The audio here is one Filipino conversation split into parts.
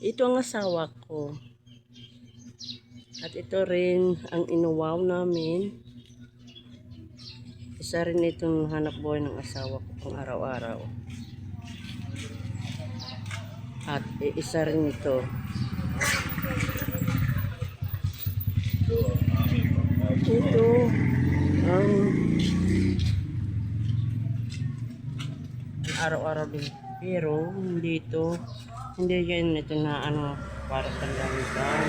Ito ang asawa ko. At ito rin ang inuwaw namin. Isa rin itong hanap buhay ng asawa ko pang araw-araw. At isa rin ito. Ito ang araw-araw din. Pero hindi ito hindi yan ito na ano para sa gamitan.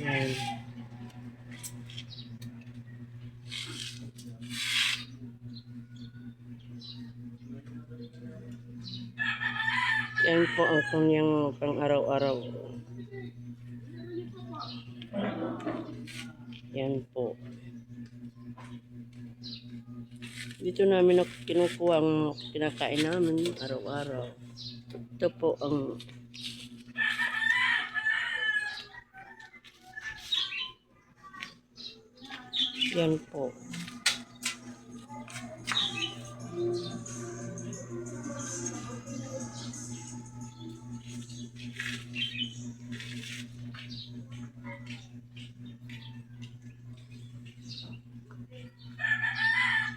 Yan. Yan po ang kanyang pang araw-araw. Yan po. Dito namin na kinukuha ang kinakain namin araw-araw. Ito po ang yan po.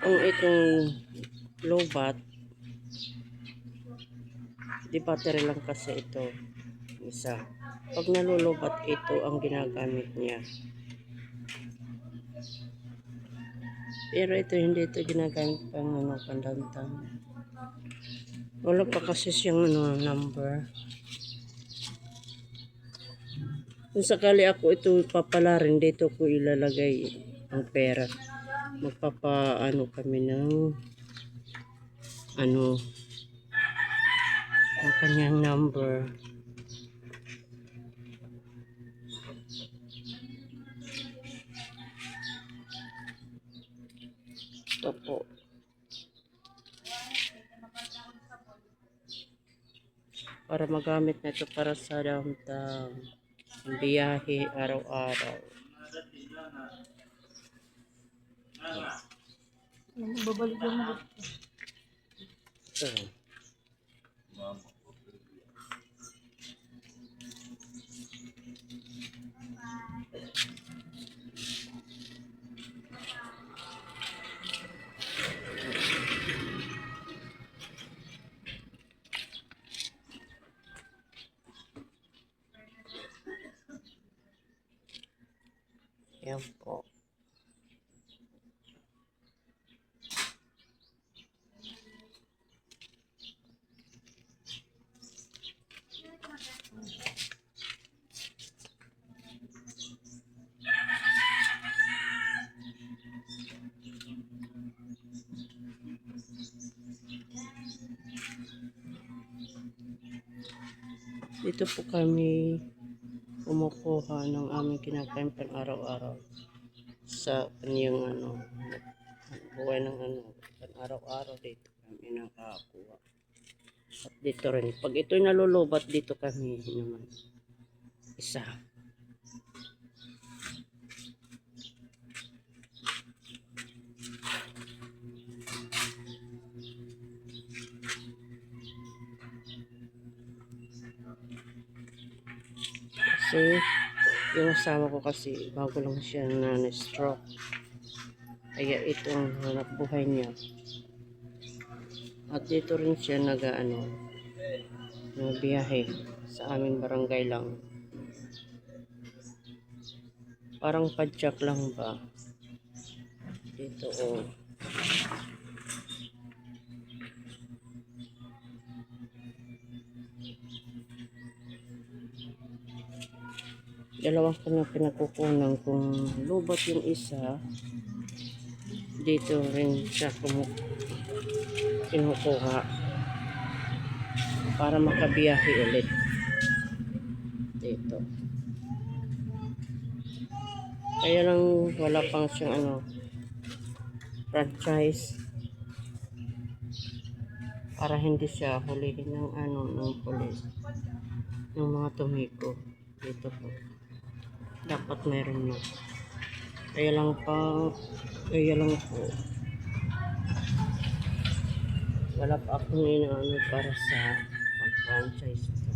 Kung itong lobat, di battery lang kasi ito. Isa. Pag nalulubat, ito ang ginagamit niya. Pero ito, hindi ito ginagamit pang ano, pandantang. Wala pa kasi siyang ano, number. Kung sakali ako ito papalarin, dito ko ilalagay ang pera. Magpapa, ano kami ng, ano, ang kanyang number. Ito po. Para magamit na ito para sa downtown. Ang biyahe araw-araw. Babalik lang mo. Ito. Yan po. Dito po kami kumukuha ng aming kinakain pang araw-araw sa kanyang ano buhay ng ano pang araw-araw dito kami nakakuha. At dito rin pag ito'y nalulubat dito kami naman. Isa Kasi yung asawa ko kasi bago lang siya na na-stroke. Kaya ito ang hanap buhay niya. At dito rin siya nag-ano, biyahe sa aming barangay lang. Parang padyak lang ba? Dito oh. Dalawang na pinagkukunan kung lubat yung isa dito rin siya kinukuha para makabiyahe ulit. Dito. Kaya lang wala pang siyang ano franchise. Para hindi siya hulihin ng ano ng police ng mga tumiko. Dito po dapat meron na kaya lang pa kaya lang po Wala pa akong inaano para sa pag-franchise ko.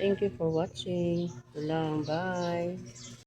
Thank you for watching. Lang. Bye.